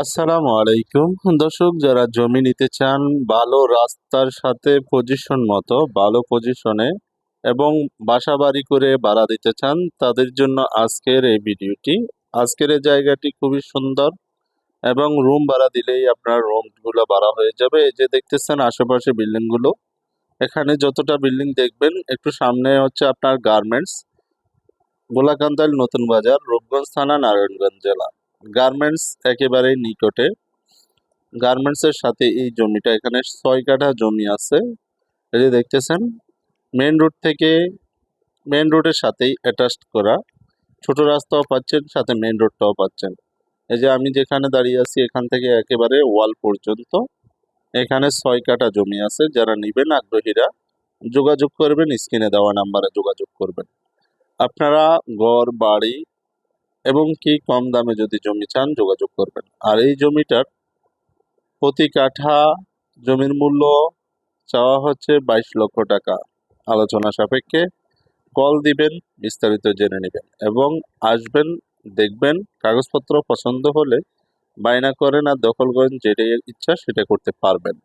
আসসালামু আলাইকুম। দর্শক, যারা জমি নিতে চান, ভালো রাস্তার সাথে পজিশন মতো, ভালো পজিশনে এবং বাসা বাড়ি করে ভাড়া দিতে চান, তাদের জন্য আজকের এই ভিডিওটি। আজকের এই জায়গাটি খুবই সুন্দর এবং রুম ভাড়া দিলেই আপনার রুমগুলো ভাড়া হয়ে যাবে। এই যে দেখতেছেন আশেপাশে বিল্ডিংগুলো। এখানে যতটা বিল্ডিং দেখবেন, একটু সামনে হচ্ছে আপনার গার্মেন্টস গোলাকান্দাল নতুন বাজার, রূপগঞ্জ থানা, নারায়ণগঞ্জ জেলা। গার্মেন্টস একেবারেই নিকটে। গার্মেন্টসের সাথে এই জমিটা, এখানে ছয় কাঠা জমি আছে। এই যে দেখতেছেন মেন রোড থেকে মেন রোডের সাথেই অ্যাটাচড করা। ছোট রাস্তাও পাচ্ছেন, সাথে মেন রোডটাও পাচ্ছেন। এই যে আমি যেখানে দাঁড়িয়ে আছি, এখান থেকে একেবারে ওয়াল পর্যন্ত। এখানে ছয় কাঠা জমি আছে, যারা নেবেন আগ্রহীরা যোগাযোগ করবেন, স্ক্রিনে দেওয়া নাম্বারে যোগাযোগ করবেন। আপনারা ঘর, বাড়ি এবং কি কম দামে যদি জমি চান, যোগাযোগ করবেন। আর এই জমিটার প্রতি কাঠা জমির মূল্য চাওয়া হচ্ছে বাইশ লক্ষ টাকা। আলোচনা সাপেক্ষে কল দিবেন, বিস্তারিত জেনে নেবেন এবং আসবেন, দেখবেন, কাগজপত্র পছন্দ হলে বায়না করেন আর দখল করেন যেটাই ইচ্ছা সেটা করতে পারবেন।